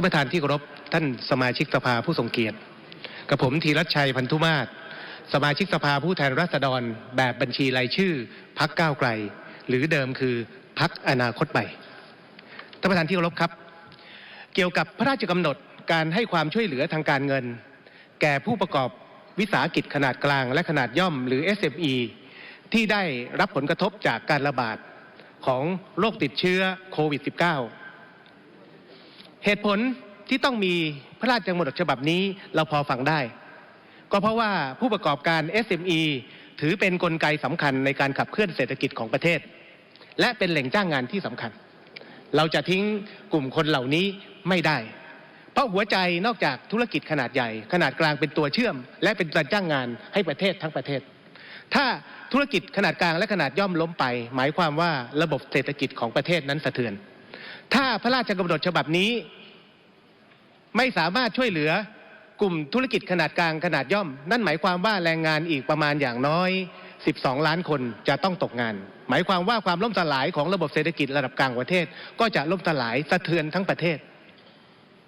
านประธานที่เคารพท่านสมาชิกสภาผู้ทรงเกียรติ กับผมธีรัชชัยพันธุมาศสมาชิกสภาผู้แทนราษฎร แบบบัญชีรายชื่อพักก้าวไกล หรือเดิมคือพักอนาคตใหม่ท่านประธานที่เคารพครับ เกี่ยวกับพระราชกำหนดการให้ความช่วยเหลือทางการเงิน แก่ผู้ประกอบวิสาหกิจขนาดกลางและขนาดย่อมหรือ SME ที่ได้รับผลกระทบจากการระบาดของโรคติดเชื้อโควิด -19 เหตุผลที่ต้องมีพระราชกำหนดฉบับนี้เราพอฟังได้ ก็เพราะว่าผู้ประกอบการ SME ถือเป็นนกลไกสำคัญในการขับเคลื่อนเศรษฐกิจของประเทศ และเป็นแหล่งจ้างงานที่สำคัญ เราจะทิ้งกลุ่มคนเหล่านี้ไม่ได้ เพราะหัวใจนอกจากธุรกิจขนาดใหญ่ ขนาดกลางเป็นตัวเชื่อม และเป็นการจ้างงานให้ประเทศทั้งประเทศ ถ้าธุรกิจขนาดกลางและขนาดย่อมล้มไป หมายความว่าระบบเศรษฐกิจของประเทศนั้นสะเทือน ถ้าพระราชกำหนดฉบับนี้ไม่สามารถช่วยเหลือกลุ่มธุรกิจขนาดกลางขนาดย่อม นั่นหมายความว่าแรงงานอีกประมาณอย่างน้อย 12 ล้านคนจะต้องตกงาน หมายความว่าความล่มสลายของระบบเศรษฐกิจระดับกลางประเทศ ก็จะล่มสลายสะเทือนทั้งประเทศ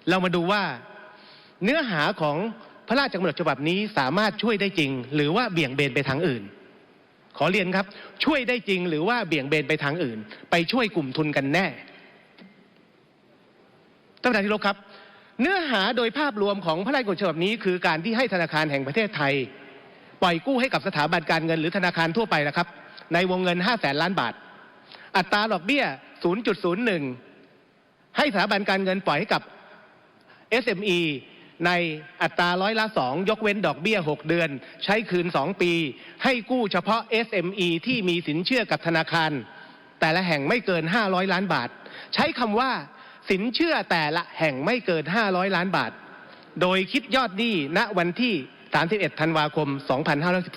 เรามาดูว่าเนื้อหาของพระราชกำหนดฉบับนี้สามารถช่วยได้จริง หรือว่าเบี่ยงเบนไปทางอื่น ขอเรียนครับ ช่วยได้จริงหรือว่าเบี่ยงเบนไปทางอื่น ไปช่วยกลุ่มทุนกันแน่ ท่านประธานที่รพครับ เนื้อหาโดยภาพรวมของพระราชกำหนดฉบับนี้คือการที่ให้ธนาคารแห่งประเทศไทย ปล่อยกู้ให้กับสถาบันการเงินหรือธนาคารทั่วไปนะครับ ในวงเงิน5แสนล้านบาท อัตราดอกเบี้ย 0.01 ให้สถาบันการเงินปล่อยให้กับ SME ในอัตราร้อยละ2ยกเว้นดอกเบี้ย 6 เดือน ใช้คืน 2 ปี ให้กู้เฉพาะ SME ที่มีสินเชื่อกับธนาคาร แต่ละแห่งไม่เกิน 500 ล้านบาท ใช้คำว่า สินเชื่อแต่ละแห่งไม่เกิน 500 ล้านบาท โดยคิดยอดหนี้ณวันที่ 31 ธันวาคม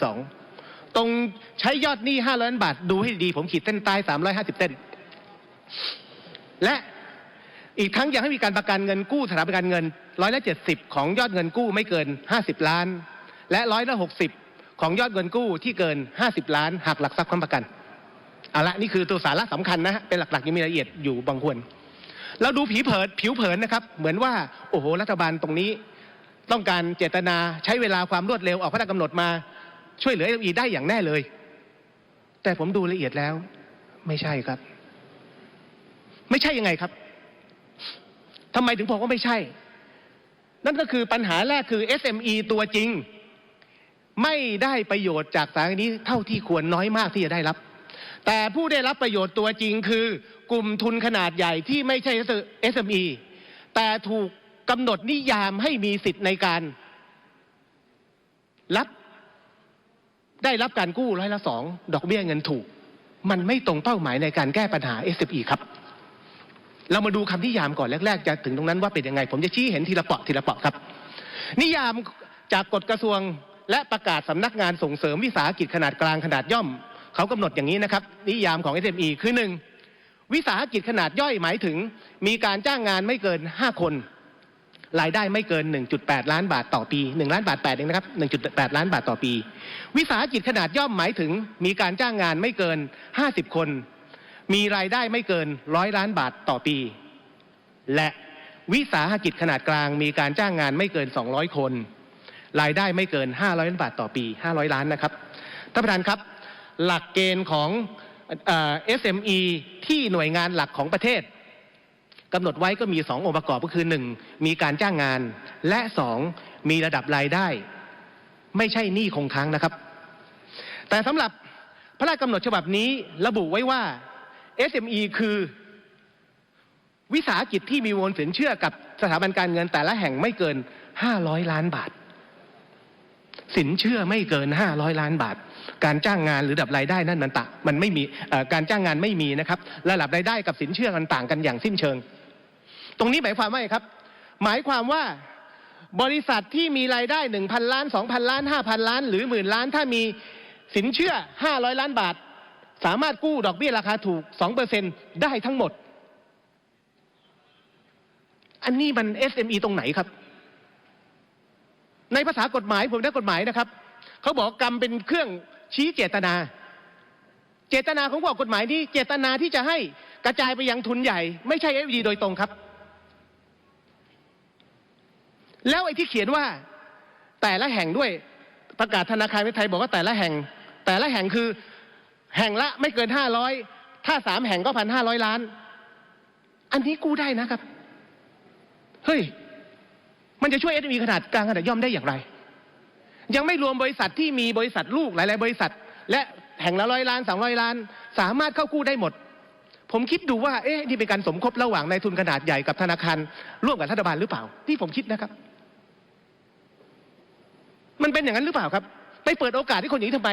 2512 ตรงใช้ยอดหนี้500ล้านบาท ดูให้ดีผมขีดเส้นใต้ 350 เส้น และอีกทั้งยังให้มีการประกันเงินกู้สถาบันการเงินร้อยละ70ของยอดเงินกู้ไม่เกิน50ล้าน และร้อยละ60ของยอดเงินกู้ที่เกิน50ล้านหักหลักทรัพย์ค้ำประกันเอาละนี่คือตัวสาระสำคัญนะฮะเป็นหลักๆยังมีรายละเอียดอยู่บางควร เราดูผิวเผินผิวเผินนะครับ เหมือนว่าโอ้โหรัฐบาลตรงนี้ ต้องการเจตนาใช้เวลาความรวดเร็วออกพระราชกำหนดมาช่วยเหลือเอีได้อย่างแน่เลย แต่ผมดูละเอียดแล้ว ไม่ใช่ครับ ไม่ใช่ยังไงครับทำไมถึงบอกว่าไม่ใช่ นั่นก็คือปัญหาแรกคือ SME ตัวจริง ไม่ได้ประโยชน์จากสารนี้เท่าที่ควรน้อยมากที่จะได้รับ แต่ผู้ได้รับประโยชน์ตัวจริงคือกลุ่มทุนขนาดใหญ่ที่ไม่ใช่ SME แต่ถูกกำหนดนิยามให้มีสิทธิ์ในการรับได้รับการกู้ร้อยละสองดอกเบี้ยเงินถูก มันไม่ตรงเป้าหมายในการแก้ปัญหา SME ครับ เรามาดูคำนิยามก่อนแรกๆจะถึงตรงนั้นว่าเป็นยังไง ผมจะชี้เห็นทีละเปาะทีละเปาะครับ นิยามจากกฎกระทรวงและประกาศสำนักงานส่งเสริมวิสาหกิจขนาดกลางขนาดย่อม เขากำหนดอย่างนี้นะครับ นิยามของ SME คือหนึ่งวิสาหกิจขนาดย่อยหมายถึง มีการจ้างงานไม่เกิน 5 คน รายได้ไม่เกิน 1.8 ล้านบาทต่อปี1ล้านบาท8เองนะครับ1.8 ล้านบาทต่อปี วิสาหกิจขนาดย่อมหมายถึง มีการจ้างงานไม่เกิน 50 คน มีรายได้ไม่เกินร้อยล้านบาทต่อปี และวิสาหกิจขนาดกลาง มีการจ้างงานไม่เกิน 200 คน รายได้ไม่เกิน 500ล้านบาทต่อปี 500 ล้านนะครับท่านประธานครับ หลักเกณฑ์ของเอ่อ SME ที่หน่วยงานหลักของประเทศกำหนดไว้ก็มี 2 องค์ประกอบก็คือ 1. มีการจ้างงาน และ 2. มีระดับรายได้ ไม่ใช่หนี้คงค้างนะครับ แต่สำหรับพระราชกำหนดฉบับนี้ระบุไว้ว่า SME คือ วิสาหกิจที่มีวงเงินสินเชื่อกับสถาบันการเงินแต่ละแห่งไม่เกิน 500 ล้านบาท สินเชื่อไม่เกิน 500 ล้านบาท การจ้างงานหรือดับรายได้นั่นมันต่างมันไม่มีการจ้างงานไม่มีนะครับระดับรายได้กับสินเชื่อมันต่างกันอย่างสิ้นเชิง ตรงนี้หมายความว่าไงครับ หมายความว่าบริษัทที่มีรายได้ 1,000 ล้าน 2,000 ล้าน 5,000 ล้าน หรือหมื่นล้าน ถ้ามีสินเชื่อ 500 ล้านบาท สามารถกู้ดอกเบี้ยราคาถูก 2%ได้ทั้งหมด อันนี้มัน SME ตรงไหนครับ ในภาษากฎหมายผมได้กฎหมายนะครับ เขาบอกกรรมเป็นเครื่อง ชี้เจตนา เจตนาของพวกกฎหมายนี้ เจตนาที่จะให้กระจายไปยังทุนใหญ่ ไม่ใช่ FD โดยตรงครับ แล้วไอ้ที่เขียนว่าแต่ละแห่งด้วยประกาศธนาคารไทยบอกว่าแต่ละแห่ง แต่ละแห่งคือแห่งละไม่เกินห้าร้อยถ้าสามแห่งก็พันห้าร้อยล้าน อันนี้กู้ได้นะครับ เฮ้ย มันจะช่วยเอสมีขนาดกลางขนาดย่อมได้อย่างไร ยังไม่รวมบริษัทที่มีบริษัทลูกหลาย ๆ บริษัท และแห่งละร้อยล้านสองร้อยล้าน สามารถเข้ากู้ได้หมด ผมคิดดูว่าเอ๊ะนี่เป็นการสมคบระหว่างนายทุนขนาดใหญ่กับธนาคารร่วมกับรัฐบาลหรือเปล่า ที่ผมคิดนะครับ มันเป็นอย่างนั้นหรือเปล่าครับ ไปเปิดโอกาสให้คนอย่างนี้ทำไม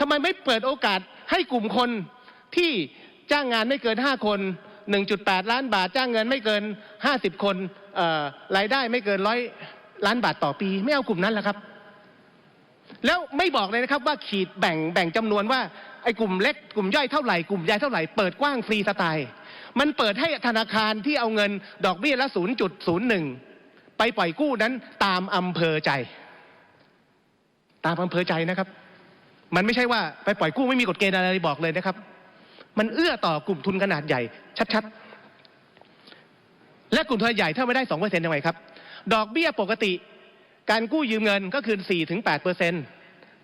ทำไมไม่เปิดโอกาสให้กลุ่มคนที่จ้างงานไม่เกินห้าคน1.8 ล้านบาทจ้างเงินไม่เกิน 50 คนเอ่อรายได้ไม่เกินร้อยล้านบาทต่อปี ไม่เอากลุ่มนั้นและครับ แล้วไม่บอกเลยนะครับว่าขีดแบ่งแบ่งจำนวนว่าไอ้กลุ่มเล็กกลุ่มย่อยเท่าไหร่กลุ่มใหญ่เท่าไหร่เปิดกว้างฟรีสไตล์มันเปิดให้ธนาคารที่เอาเงินดอกเบี้ยละ 0.01 ไปปล่อยกู้นั้นตามอำเภอใจ ตามอำเภอใจนะครับ มันไม่ใช่ว่าไปปล่อยกู้ไม่มีกฎเกณฑ์อะไรบอกเลยนะครับ มันเอื้อต่อกลุ่มทุนขนาดใหญ่ ชัดๆ และกลุ่มทุนใหญ่ถ้าไม่ได้สองเปอร์เซ็นต์ยังไงครับ ดอกเบี้ยปกติ การกู้ยืมเงินก็คือสี่ถึงแปดเปอร์เซ็นต์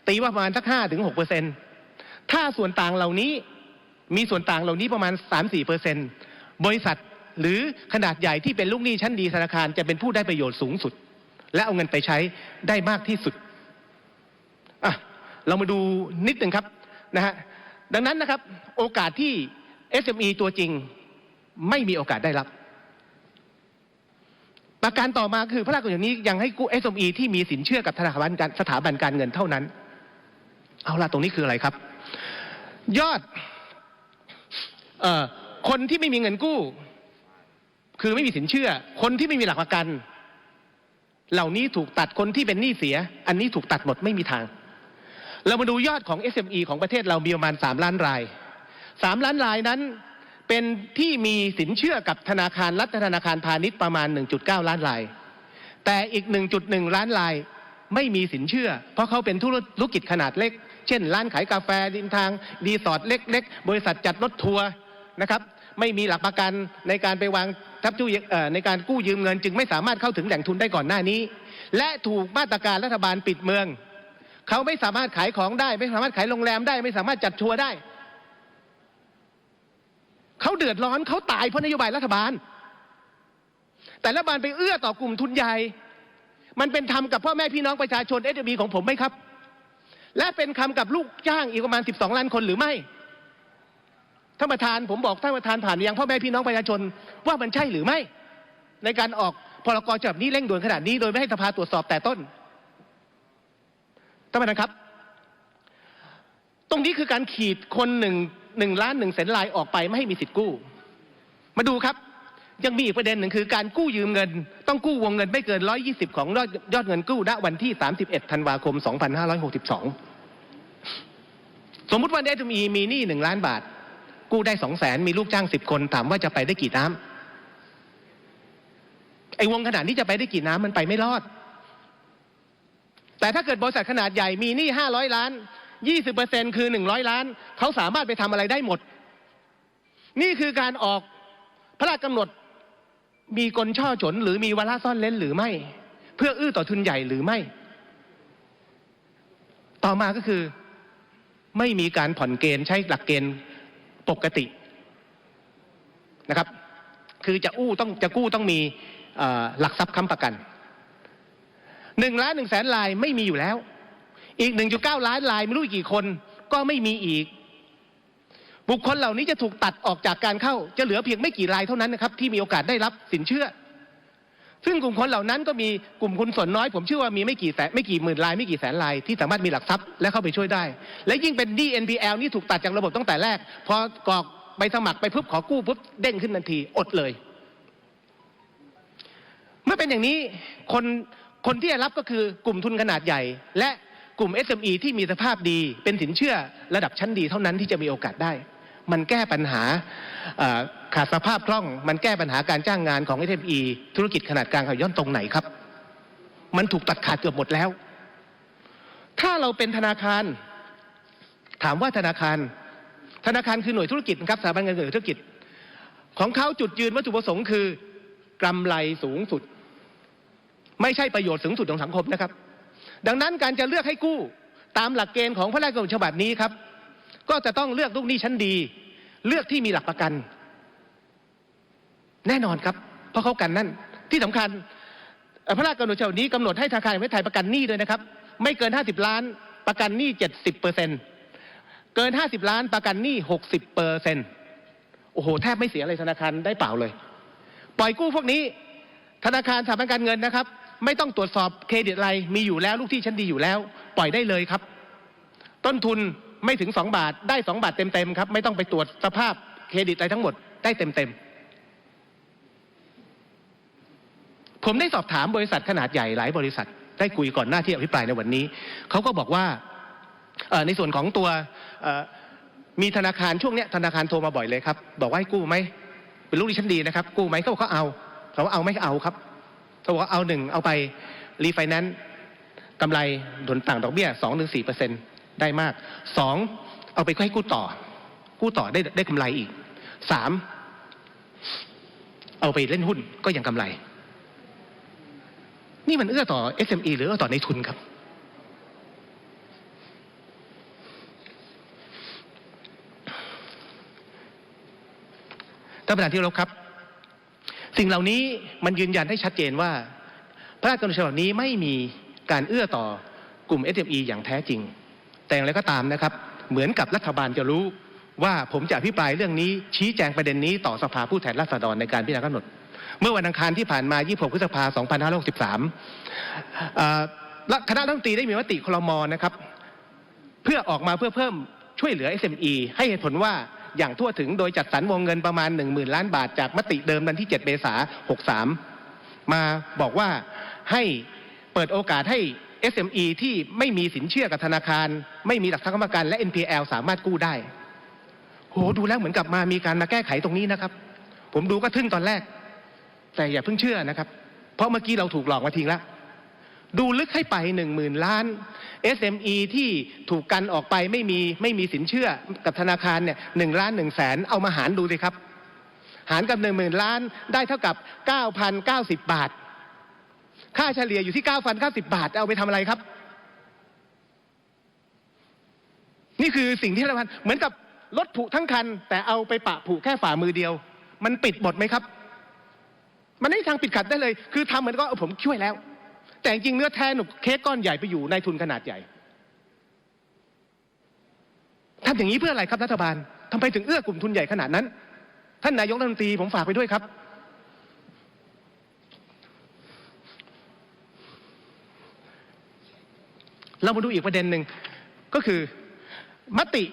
ตีว่าประมาณสักห้าถึงหกเปอร์เซ็นต์ถ้าส่วนต่างเหล่านี้มีส่วนต่างเหล่านี้ประมาณสามสี่เปอร์เซ็นต์บริษัทหรือขนาดใหญ่ที่เป็นลูกหนี้ชั้นดีธนาคารจะเป็นผู้ได้ประโยชน์สูงสุด และเอาเงินไปใช้ได้มากที่สุดอะเรามาดูนิดหนึ่งครับนะฮะดังนั้นนะครับโอกาสที่ SME ตัวจริงไม่มีโอกาสได้รับ ประการต่อมาคือพระราชกำหนดนี้ยังให้กู้ SME ที่มีสินเชื่อกับธนาคารการสถาบันการเงินเท่านั้น เอาละตรงนี้คืออะไรครับ ยอดเออคนที่ไม่มีเงินกู้ คือไม่มีสินเชื่อ คนที่ไม่มีหลักประกัน เหล่านี้ถูกตัดคนที่เป็นหนี้เสีย อันนี้ถูกตัดหมดไม่มีทาง เรามาดูยอดของ SME ของประเทศเรามีประมาณ 3 ล้านราย 3 ล้านรายนั้น เป็นที่มีสินเชื่อกับธนาคารรัฐธนาคารพาณิชย์ประมาณ 1.9 ล้านราย แต่อีก 1.1 ล้านรายไม่มีสินเชื่อ เพราะเขาเป็นธุรกิจขนาดเล็ก เช่น ร้านขายกาแฟริมทางรีสอร์ทเล็ก ๆ บริษัทจัดรถทัวร์นะครับไม่มีหลักประกันในการไปวางทับจู้ในการกู้ยืมเงิน จึงไม่สามารถเข้าถึงแหล่งทุนได้ก่อนหน้านี้ และถูกมาตรการรัฐบาลปิดเมือง เขาไม่สามารถขายของได้ ไม่สามารถขายโรงแรมได้ ไม่สามารถจัดทัวร์ได้ เขาเดือดร้อนเขาตายเพราะนโยบายรัฐบาล แต่รัฐบาลไปเอื้อต่อกลุ่มทุนใหญ่ มันเป็นธรรมกับพ่อแม่พี่น้องประชาชนเอสบีของผมไหมครับ และเป็นคำกับลูกจ้างอีกประมาณ 12 ล้านคนหรือไม่ท่านประธานผมบอกท่านประธานผ่านยังพ่อแม่พี่น้องประชาชนว่ามันใช่หรือไม่ ในการออกพรกฉบับนี้เร่งด่วนขนาดนี้โดยไม่ให้สภาตรวจสอบแต่ต้นท่านประธานครับ ตรงนี้คือการขีดคนหนึ่ง หนึ่งล้านหนึ่งแสนลายออกไปไม่ให้มีสิทธิ์กู้ มาดูครับ ยังมีอีกประเด็นหนึ่งคือการกู้ยืมเงิน ต้องกู้วงเงินไม่เกิน 120 ของยอดยอดเงินกู้ณวันที่ 31 ธันวาคม 2562 สมมุติว่าเดทมีมีหนี้หนึ่งล้านบาท กู้ได้สองแสนมีลูกจ้างสิบคน ถามว่าจะไปได้กี่น้ำไอ้วงขนาดนี้จะไปได้กี่น้ำมันไปไม่รอด แต่ถ้าเกิดบริษัทขนาดใหญ่มีหนี้ห้าร้อยล้าน ยี่สิบเปอร์เซ็นคือหนึ่งร้อยล้านเขาสามารถไปทำอะไรได้หมดนี่คือการออกพระราชกำหนดมีกลช่อฉนหรือมีวาระซ่อนเล้นหรือไม่ เพื่ออื้อต่อทุนใหญ่หรือไม่ ต่อมาก็คือ ไม่มีการผ่อนเกณฑ์ใช้หลักเกณฑ์ปกตินะครับ คือจะอู้ต้องจะกู้ต้องมีหลักทรัพย์ค้ำประกันหนึ่งล้านหนึ่งแสนลายไม่มีอยู่แล้ว อีกหนึ่งจุดเก้าล้านลายไม่รู้กกี่คนก็ไม่มีอีก บุคคลเหล่านี้จะถูกตัดออกจากการเข้า จะเหลือเพียงไม่กี่รายเท่านั้นนะครับ ที่มีโอกาสได้รับสินเชื่อ ซึ่งกลุ่มคนเหล่านั้นก็มีกลุ่มคนส่วนน้อย ผมเชื่อว่ามีไม่กี่แสนไม่กี่หมื่นรายไม่กี่แสนรายที่สามารถมีหลักทรัพย์และเข้าไปช่วยได้ และยิ่งเป็น DNPL นี่ถูกตัดจากระบบตั้งแต่แรก พอกรอกใบสมัครไปปุ๊บขอกู้ปุ๊บเด้งขึ้นทันทีอดเลย เมื่อเป็นอย่างนี้คนคนที่จะรับก็คือกลุ่มทุนขนาดใหญ่ และ กลุ่ม SME ที่มีสภาพดีเป็นสินเชื่อระดับชั้นดีเท่านั้นที่จะมีโอกาสได้ มันแก้ปัญหาขาดสภาพคล่อง มันแก้ปัญหาการจ้างงานของ SME ธุรกิจขนาดกลางขย่อนตรงไหนครับ มันถูกตัดขาดเกือบหมดแล้ว ถ้าเราเป็นธนาคาร ถามว่าธนาคาร ธนาคารคือหน่วยธุรกิจนะครับสถาบันการเงินหรือธุรกิจ ของเขาจุดยืนวัตถุประสงค์คือกำไรสูงสุด ไม่ใช่ประโยชน์สูงสุดของสังคมนะครับ ดังนั้นการจะเลือกให้กู้ตามหลักเกณฑ์ของพระราชกำหนดฉบับนี้ครับ ก็จะต้องเลือกลูกหนี้ชั้นดี เลือกที่มีหลักประกัน แน่นอนครับ เพราะเขากันนั่นที่สำคัญพระราชกำหนดฉบับนี้กำหนดให้ธนาคารแห่งประเทศไทยประกันหนี้ด้วยนะครับ ไม่เกิน 50 ล้านประกันหนี้ 70เปอร์เซ็นเกิน 50 ล้านประกันหนี้ 60เปอร์เซ็นโอ้โห แทบไม่เสียอะไรธนาคารได้เปล่าเลย ปล่อยกู้พวกนี้ ธนาคารสถาบันการเงินนะครับ ไม่ต้องตรวจสอบเครดิตอะไรมีอยู่แล้วลูกที่ชั้นดีอยู่แล้ว ปล่อยได้เลยครับ ต้นทุนไม่ถึง 2 บาทได้ 2 บาทเต็มๆครับ ไม่ต้องไปตรวจสภาพเครดิตอะไรทั้งหมดได้เต็มๆผมได้สอบถามบริษัทขนาดใหญ่หลายบริษัท ได้คุยก่อนหน้าที่อภิปรายในวันนี้เขาก็บอกว่าในส่วนของตัวมีธนาคารช่วงเนี้ยธนาคารโทรมาบ่อยเลยครับ บอกว่าให้กู้ไหมเป็นลูกที่ชั้นดีนะครับ กู้ไหมเขาบอกเขาเอาเขาว่าเอาไม่เอาครับ เขาบอกว่าเอาหนึ่งเอาไปรีไฟแนนซ์กำไรผลต่างดอกเบี้ยสองถึงสี่เปอร์เซ็นตได้มากสองเอาไปให้กู้ต่อ กู้ต่อได้ได้กำไรอีกสามเอาไปเล่นหุ้นก็ยังกำไร นี่มันเอื้อต่อ SME หรือเอื้อต่อในทุนครับ ท่านประธานที่เคารพครับ สิ่งเหล่านี้มันยืนยันให้ชัดเจนว่า พระราชกำหนดฉบับนี้ไม่มีการเอื้อต่อกลุ่ม SME อย่างแท้จริง แต่อย่างไรก็ตามนะครับ เหมือนกับรัฐบาลจะรู้ว่าผมจะอภิปรายเรื่องนี้ชี้แจงประเด็นนี้ต่อสภาผู้แทนราษฎรในการพิจารณากำหนด เมื่อวันอังคารที่ผ่านมา 26 พฤษภาคม 2563คณะรัฐมนตรีได้มีมติคลมอนะครับ เพื่อออกมาเพื่อเพิ่มช่วยเหลือ SME ให้เหตุผลว่า อย่างทั่วถึงโดยจัดสรรวงเงินประมาณ 1 0,000 ล้านบาท จากมติเดิมวันที่ 7 เมษา63 มาบอกว่าให้เปิดโอกาสให้ SME ที่ไม่มีสินเชื่อกับธนาคาร ไม่มีหลักทรัพย์ประกันและ NPL สามารถกู้ได้โหดูแล้วเหมือนกับมามีการมาแก้ไขตรงนี้นะครับ ผมดูก็ทึ่งตอนแรก แต่อย่าเพิ่งเชื่อนะครับ เพราะเมื่อกี้เราถูกหลอกมาทิ้งแล้ว ดูลึกให้ไปหนึ่งหมื่นล้าน SME ที่ถูกกันออกไปไม่มีไม่มีสินเชื่อกับธนาคารเนี่ยหนึ่งล้านหนึ่งแสนเอามาหารดูสิครับ หารกับหนึ่งหมื่นล้านได้เท่ากับเก้าพันเก้าสิบบาท ค่าเฉลี่ยอยู่ที่เก้าพันเก้าสิบาท เอาไปทำอะไรครับ นี่คือสิ่งที่รัฐบาลเหมือนกับรถผุทั้งคัน แต่เอาไปปะผุแค่ฝ่ามือเดียว มันปิดหมดไหมครับ มันไม่มีทางปิดขัดได้เลย คือทำเหมือนก็เออผมช่วยแล้ว แต่จริงเนื้อแท้หนุกเค้กก้อนใหญ่ไปอยู่ในทุนขนาดใหญ่ทำอย่างนี้เพื่ออะไรครับรัฐบาลทำไมถึงเอื้อกลุ่มทุนใหญ่ขนาดนั้น ท่านนายกรัฐมนตรีผมฝากไปด้วยครับ เรามาดูอีกประเด็นหนึ่งก็คือ มติ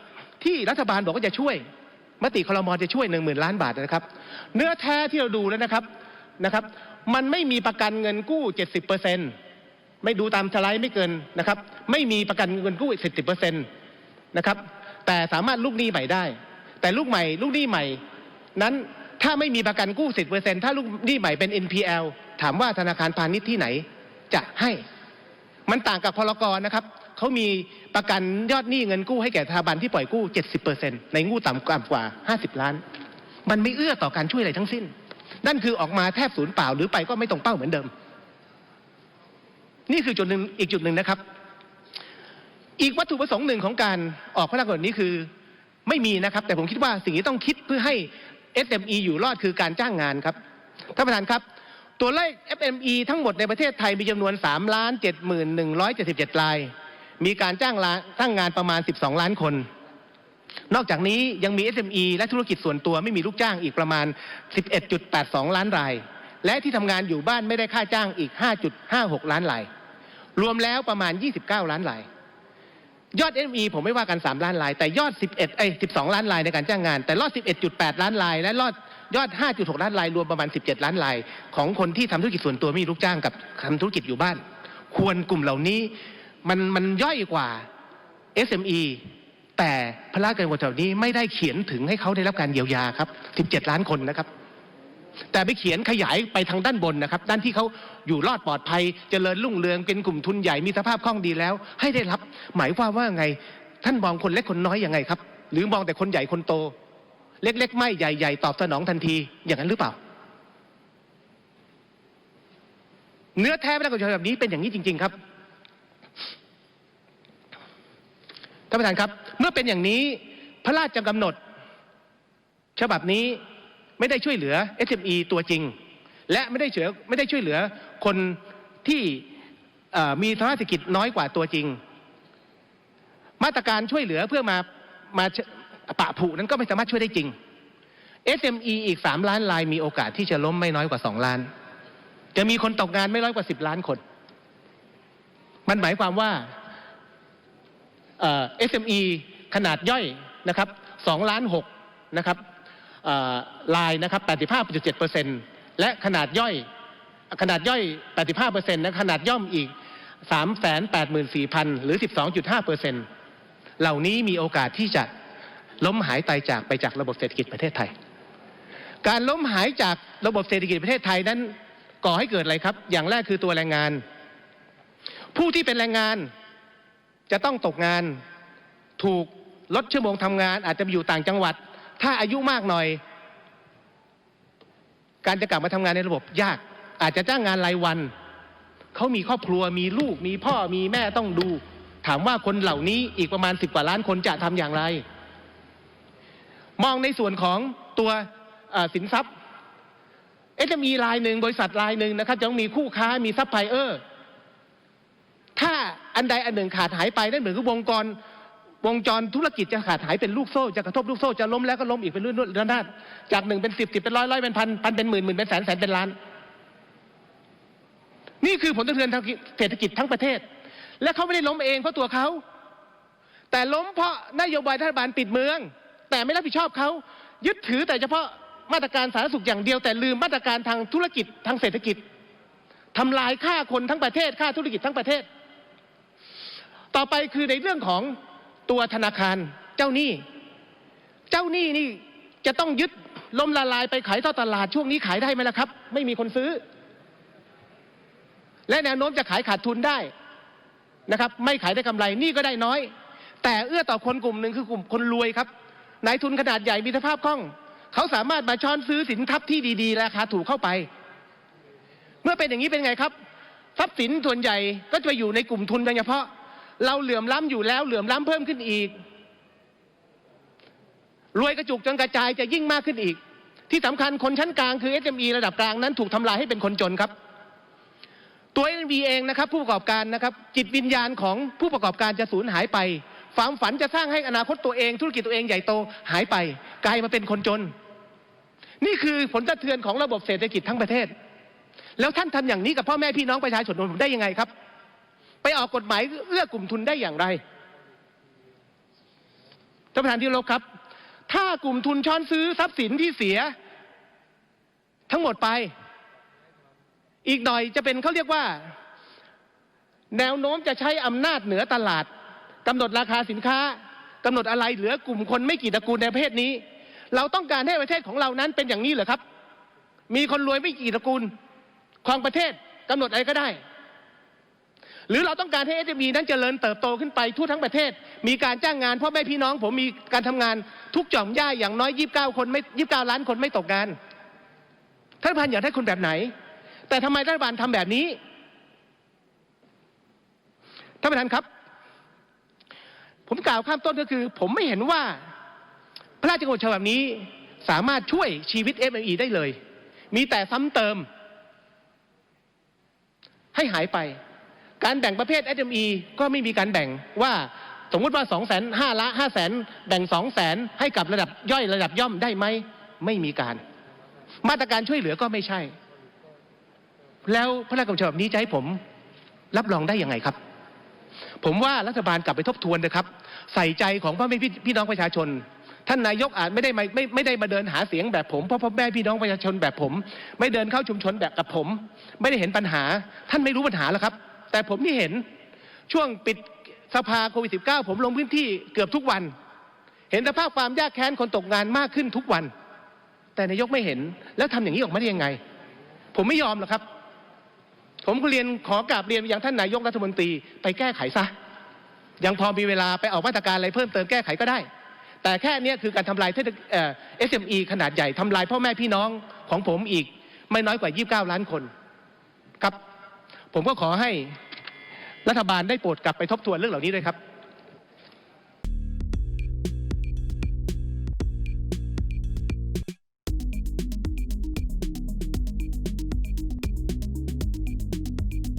ที่รัฐบาลบอกว่าจะช่วย มติคลมอจะช่วยหนึ่งหมื่นล้านบาทนะครับ เนื้อแท้ที่เราดูแล้วนะครับนะครับ มันไม่มีประกันเงินกู้เจ็ดสิบเปอร์เซ็นไม่ดูตามสไลด์ไม่เกินนะครับ ไม่มีประกันเงินกู้สิบเปอร์เซ็นนะครับ แต่สามารถลูกหนี้ใหม่ได้ แต่ลูกใหม่ ลูกหนี้ใหม่ นั้นถ้าไม่มีประกันกู้สิบเปอร์เซ็นถ้าลูกหนี้ใหม่เป็น NPL ถามว่าธนาคารพาณิชย์ที่ไหนจะให้ มันต่างกับพลกรนะครับเขามีประกันยอดหนี้เงินกู้ให้แก่สถาบันที่ปล่อยกู้ 70%ในงูต่ำกว่า 50 ล้าน มันไม่เอื้อต่อการช่วยอะไรทั้งสิ้น นั่นคือออกมาแทบศูนย์เปล่าหรือไปก็ไม่ตรงเป้าเหมือนเดิม นี่คือจุดหนึ่งอีกจุดหนึ่งนะครับ อีกวัตถุประสงค์หนึ่งของการออกพระราชกำหนดนี้คือไม่มีนะครับ แต่ผมคิดว่าสิ่งที่ต้องคิดเพื่อให้ SME อยู่รอดคือการจ้างงานครับท่านประธานครับตัวเลข FME ทั้งหมดในประเทศไทยมีจำนวน3ล้าน7,177ราย มีการจ้างลาจ้างงานประมาณ 12 ล้านคน นอกจากนี้ยังมี SME และธุรกิจส่วนตัวไม่มีลูกจ้างอีกประมาณ 11.82 ล้านราย และที่ทำงานอยู่บ้านไม่ได้ค่าจ้างอีก 5.56 ล้านราย รวมแล้วประมาณ 29 ล้านราย ยอด SME ผมไม่ว่ากัน 3 ล้านราย แต่ยอด 11 เอ้ย 12 ล้านรายในการจ้างงาน แต่รอด 11.8 ล้านราย และรอดยอด 5.6 ล้านราย รวมประมาณ 17 ล้านราย ของคนที่ทำธุรกิจส่วนตัวไม่มีลูกจ้างกับทำธุรกิจอยู่บ้าน ควรกลุ่มเหล่านี้มันมันย่อยกว่า SME แต่พระราชกำหนดฉบับนี้ไม่ได้เขียนถึงให้เขาได้รับการเยียวยาครับ 17 ล้านคนนะครับ แต่ไปเขียนขยายไปทางด้านบนนะครับ ด้านที่เขาอยู่รอดปลอดภัย เจริญรุ่งเรืองเป็นกลุ่มทุนใหญ่มีสภาพคล่องดีแล้ว ให้ได้รับ หมายความว่าไง ท่านมองคนเล็กคนน้อยยังไงครับ หรือมองแต่คนใหญ่คนโต เล็กๆ ไม่ใหญ่ๆตอบสนองทันทีอย่างนั้นหรือเปล่า เนื้อแท้พระราชกำหนดแบบนี้เป็นอย่างนี้จริง ๆ ครับ ท่านประธานครับ เมื่อเป็นอย่างนี้พระราชกำหนด ฉบับนี้ไม่ได้ช่วยเหลือ SME ตัวจริง และไม่ได้ช่วยไม่ได้ช่วยเหลือคนที่มีฐานะเศรษฐกิจน้อยกว่าตัวจริง มาตรการช่วยเหลือเพื่อมามาปะผุนั้นก็ไม่สามารถช่วยได้จริง SME อีก3ล้านรายมีโอกาสที่จะล้มไม่น้อยกว่า2ล้าน จะมีคนตกงานไม่น้อยกว่า10ล้านคน มันหมายความว่า SME ขนาดย่อยนะครับ2ล้าน6นะครับลายนะครับ85.7%และขนาดย่อยขนาดย่อย 85%นะขนาดย่อมอีก 384,000 หรือ 12.5%เหล่านี้มีโอกาสที่จะล้มหายตายจากไปจากระบบเศรษฐกิจประเทศไทย การล้มหายจากระบบเศรษฐกิจประเทศไทยนั้นก่อให้เกิดอะไรครับ อย่างแรกคือตัวแรงงาน ผู้ที่เป็นแรงงาน จะต้องตกงานถูกลดชั่วโมงทำงาน อาจจะไปอยู่ต่างจังหวัด ถ้าอายุมากหน่อย การจะกลับมาทำงานในระบบยาก อาจจะจ้างงานรายวัน เขามีครอบครัวมีลูกมีพ่อมีแม่ต้องดู ถามว่าคนเหล่านี้อีกประมาณสิบกว่าล้านคนจะทำอย่างไร มองในส่วนของตัวสินทรัพย์เอะจะมีรายหนึ่งบริษัทรายหนึ่งนะครับจะต้องมีคู่ค้ามีซัพพลายเออร์ อันใดอันหนึ่งขาดหายไปนั่นเหมือนกับวงกรวงจรธุรกิจจะขาดหายเป็นลูกโซ่จะกระทบลูกโซ่จะล้มแล้วก็ล้มอีกเป็นรุ่นๆระนาดจากหนึ่งเป็นสิบสิบเป็นร้อยร้อยเป็นพันพันเป็นหมื่นหมื่นเป็นแสนแสนเป็นล้าน นี่คือผลกระเทือนทางเศรษฐกิจทั้งประเทศ และเขาไม่ได้ล้มเองเพราะตัวเขาแต่ล้มเพราะนโยบายรัฐบาลปิดเมือง แต่ไม่รับผิดชอบเขายึดถือแต่เฉพาะมาตรการสาธารณสุขอย่างเดียว แต่ลืมมาตรการทางธุรกิจทางเศรษฐกิจทำลายค่าคนทั้งประเทศค่าธุรกิจทั้งประเทศ ต่อไปคือในเรื่องของตัวธนาคารเจ้าหนี้ เจ้าหนี้นี่จะต้องยึดล้มละลายไปขายท่อตลาดช่วงนี้ขายได้ไหมล่ะครับ ไม่มีคนซื้อ และแนวโน้มจะขายขาดทุนได้นะครับ ไม่ขายได้กำไรนี่ก็ได้น้อย แต่เอื้อต่อคนกลุ่มหนึ่งคือกลุ่มคนรวยครับนายทุนขนาดใหญ่มีสภาพคล่อง เขาสามารถมาช้อนซื้อสินทรัพย์ที่ดีๆ ราคาถูกเข้าไป เมื่อเป็นอย่างนี้เป็นไงครับ ทรัพย์สินส่วนใหญ่ก็จะไปอยู่ในกลุ่มทุนโดยเฉพาะ เราเหลื่อมล้ำอยู่แล้วเหลื่อมล้ำเพิ่มขึ้นอีก รวยกระจุกจนกระจายจะยิ่งมากขึ้นอีก ที่สำคัญคนชั้นกลางคือ SME ระดับกลางนั้นถูกทำลายให้เป็นคนจนครับ ตัว SME เองนะครับ ผู้ประกอบการนะครับ จิตวิญญาณของผู้ประกอบการจะสูญหายไปความฝันจะสร้างให้อนาคตตัวเอง ธุรกิจตัวเองใหญ่โตหายไป กลายมาเป็นคนจน นี่คือผลกระเทือนของระบบเศรษฐกิจทั้งประเทศ แล้วท่านทำอย่างนี้กับพ่อแม่พี่น้องประชาชนผมได้ยังไงครับ ไปออกกฎหมายเอื้อกลุ่มทุนได้อย่างไรท่านประธานที่รพครับ ถ้ากลุ่มทุนช้อนซื้อทรัพย์สินที่เสีย ทั้งหมดไป อีกหน่อยจะเป็นเขาเรียกว่า แนวโน้มจะใช้อำนาจเหนือตลาดกำหนดราคาสินค้ากำหนดอะไรเหลือกลุ่มคนไม่กี่ตระกูลในประเทศนี้ เราต้องการให้ประเทศของเรานั้นเป็นอย่างนี้เหรอครับ มีคนรวยไม่กี่ตระกูลครองประเทศกำหนดอะไรก็ได้ หรือเราต้องการให้เอ m ีนั้นเจริญเติบโตขึ้นไปทั่วทั้งประเทศ มีการจ้างงานพ่อแม่พี่น้อง ผมมีการทำงานทุกจ่อมย่าอย่างน้อยยี่บเก้าคนไม่ยี่บเก้าล้านคนไม่ตกงานท่านประธานอยากได้คนแบบไหน แต่ทำไมรัฐบาลทำแบบนี้ท่านประธานครับ ผมกล่าวข้ามต้นก็คือ ผมไม่เห็นว่า พระราชกำหนดฉบับนี้สามารถช่วยชีวิต SME ได้เลย มีแต่ซ้ำเติม ให้หายไป แบ่งประเภท SME ก็ไม่มีการแบ่งว่าสมมติว่า2องแสนห้าละห้าแสนแบ่งสองแสนให้กับระดับย่อยระดับย่อมได้ไหม ไม่มีการ มาตรการช่วยเหลือก็ไม่ใช่ แล้วพระราชกำหนดฉบับนี้จะให้ผมรับรองได้ยังไงครับ ผมว่ารัฐบาลกลับไปทบทวนนะครับ ใส่ใจของพ่อแม่พี่น้องประชาชน ท่านนายกอาจไม่ได้มาไม่ไม่ได้มาเดินหาเสียงแบบผมเพราะพ่อแม่พี่น้องประชาชนแบบผม ไม่เดินเข้าชุมชนแบบกับผม ไม่ได้เห็นปัญหา ท่านไม่รู้ปัญหาแล้วครับ แต่ผมที่เห็นช่วงปิดสภาโควิด -19 ผมลงพื้นที่เกือบทุกวัน เห็นสภาพความยากแค้นคนตกงานมากขึ้นทุกวัน แต่นายกไม่เห็นแล้วทำอย่างนี้ออกมาได้ยังไง ผมไม่ยอมหรอกครับ ผมก็เรียนขอกราบเรียนอย่างท่านนายกรัฐมนตรีไปแก้ไขซะยังพอมีเวลาไปออกมาตรการอะไรเพิ่มเติมแก้ไขก็ได้ แต่แค่นี้คือการทำลายเอ่อ SME ขนาดใหญ่ทำลายพ่อแม่พี่น้องของผมอีก ไม่น้อยกว่า 29 ล้านคนครับ ผมก็ขอให้รัฐบาลได้โปรดกลับไปทบทวนเรื่องเหล่านี้ด้วยครับ